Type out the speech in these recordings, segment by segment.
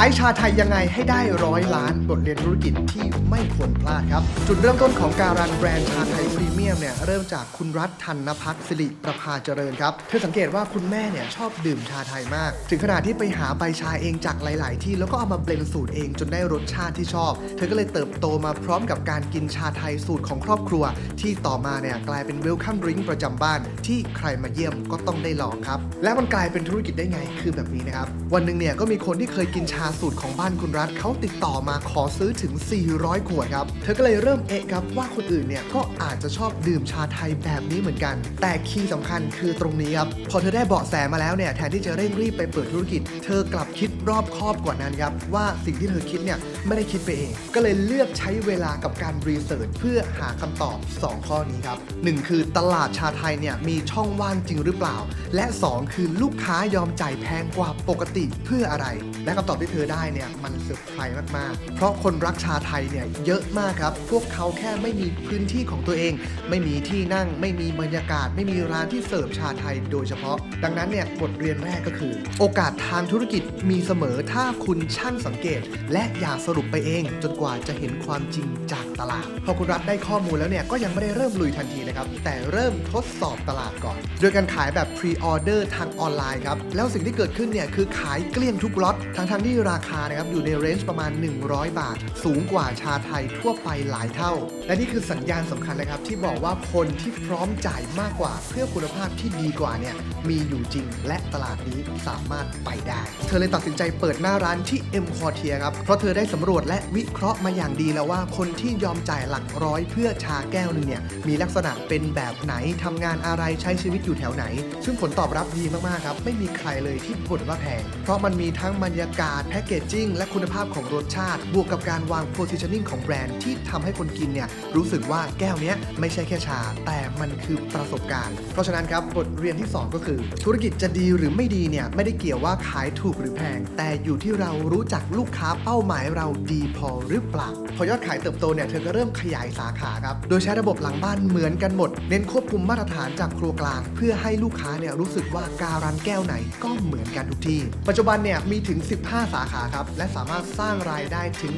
ายชาไทยยังไงให้ได้ร้อยล้าน บทเรียนธุรกิจที่ไม่ควรพลาดครับ จุดเริ่มต้นของการรันแบรนด์ชาไทยพรีเมียมเนี่ยเริ่มจากคุณรัฐทันนพักสิริประภาเจริญครับ เธอสังเกตว่าคุณแม่เนี่ยชอบดื่มชาไทยมาก ถึงขนาดที่ไปหาใบชาเองจากหลาย ๆ ที่แล้วก็เอามาเบลนสูตรเองจนได้รสชาติที่ชอบ เธอก็เลยเติบโตมาพร้อมกับการกินชาไทยสูตรของครอบครัว ที่ต่อมาเนี่ยกลายเป็นเวลคัมดริงก์ประจำบ้าน ที่ใครมาเยี่ยมก็ต้องได้ลองครับและมันกลายเป็นธุรกิจได้ไงคือแบบนี้นะครับวันหนึ่งเนี่ยก็มีคนที่เคยกินชาาสูตรของบ้านคุณรัฐเขาติดต่อมาขอซื้อถึง 400 ขวดครับ เธอก็เลยเริ่มเอะครับว่าคนอื่นเนี่ยก็อาจจะชอบดื่มชาไทยแบบนี้เหมือนกัน แต่คีย์สำคัญคือตรงนี้ครับ พอเธอได้เบาะแสมาแล้วเนี่ยแทนที่จะเร่งรีบไปเปิดธุรกิจ เธอกลับคิดรอบคอบกว่านั้นครับว่าสิ่งที่เธอคิดเนี่ยไม่ได้คิดไปเอง ก็เลยเลือกใช้เวลากับการรีเสิร์ชเพื่อหาคำตอบ 2 ข้อนี้ครับหนึ่งคือตลาดชาไทยเนี่ยมีช่องว่างจริงหรือเปล่า และ 2 คือลูกค้ายอมจ่ายแพงกว่าปกติเพื่ออะไร และคำตอบที่เธอได้เนี่ยมันเซอร์ไพรส์มากๆ เพราะคนรักชาไทยเนี่ยเยอะมากครับ พวกเขาแค่ไม่มีพื้นที่ของตัวเอง ไม่มีที่นั่ง ไม่มีบรรยากาศ ไม่มีร้านที่เสิร์ฟชาไทยโดยเฉพาะ ดังนั้นเนี่ยบทเรียนแรกก็คือ โอกาสทางธุรกิจมีเสมอถ้าคุณช่างสังเกต และอย่าสรุปไปเอง จนกว่าจะเห็นความจริงจากตลาด พอคุณรัฐได้ข้อมูลแล้วเนี่ยก็ยังไม่ได้เริ่มลุยทันทีนะครับ แต่เริ่มทดสอบตลาดก่อน โดยการขายแบบพรีออเดอร์ทางออนไลน์ครับ แล้วสิ่งที่เกิดขึ้นเนี่ยคือขายเกลี้ยงทุกล็อต ทั้งทั้งๆที่ราคานะครับอยู่ในเรนจ์ประมาณ 100 บาท สูงกว่าชาไทยทั่วไปหลายเท่า และนี่คือสัญญาณสำคัญนะครับ ที่บอกว่าคนที่พร้อมจ่ายมากกว่า เพื่อคุณภาพที่ดีกว่าเนี่ยมีอยู่จริง และตลาดนี้สามารถไปได้ เธอเลยตัดสินใจเปิดหน้าร้านที่ M q u a r t i e r ครับเพราะเธอได้สำรวจและวิเคราะห์มาอย่างดีแล้วว่าคนที่ยอมจ่ายหลักร้อยเพื่อชาแก้วนึงเนี่ยมีลักษณะเป็นแบบไหนทำงานอะไรใช้ชีวิตอยู่แถวไหน ซึ่งผลตอบรับดีมากๆครับไม่มีใครเลยที่บ่นว่าแพงเพราะมันมีทั้งบรรยากาศพคเกจจิ้งและคุณภาพของรสชาติ บวกกับการวาง positioning ของแบรนด์ที่ทำให้คนกินเนี่ยรู้สึกว่าแก้วเนี้ยไม่ใช่แค่ชา แต่มันคือประสบการณ์ เพราะฉะนั้นครับบทเรียนที่ 2 ก็คือ ธุรกิจจะดีหรือไม่ดีเนี่ยไม่ได้เกี่ยวว่าขายถูกหรือแพง แต่อยู่ที่เรารู้จักลูกค้าเป้าหมายเราดีพอหรือเปล่าพอยอดขายเติบโตเนี่ยเธอก็เริ่มขยายสาขาครับโดยใช้ระบบหลังบ้านเหมือนกันหมด เน้นควบคุมมาตรฐานจากครัวกลาง เพื่อให้ลูกค้าเนี่ยรู้สึกว่าการันแก้วไหนก็เหมือนกันทุกที่ปัจจุบันเนี่ยมีถึง 15 สาขาครับ และสามารถสร้างรายได้ถึง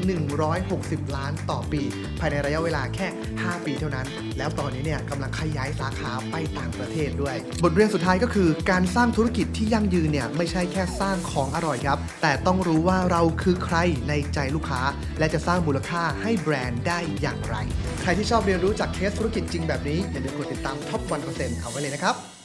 160 ล้านต่อปี ภายในระยะเวลาแค่ 5 ปีเท่านั้น แล้วตอนนี้เนี่ยกำลังขยายสาขาไปต่างประเทศด้วย บทเรียนสุดท้ายก็คือ การสร้างธุรกิจที่ยั่งยืนเนี่ยไม่ใช่แค่สร้างของอร่อยครับ แต่ต้องรู้ว่าเราคือใครในใจลูกค้า และจะสร้างมูลค่าให้แบรนด์ได้อย่างไร ใครที่ชอบเรียนรู้จากเคสธุรกิจจริงแบบนี้อย่าลืมกดติดตามท็อป1%เอาไว้เลยนะครับ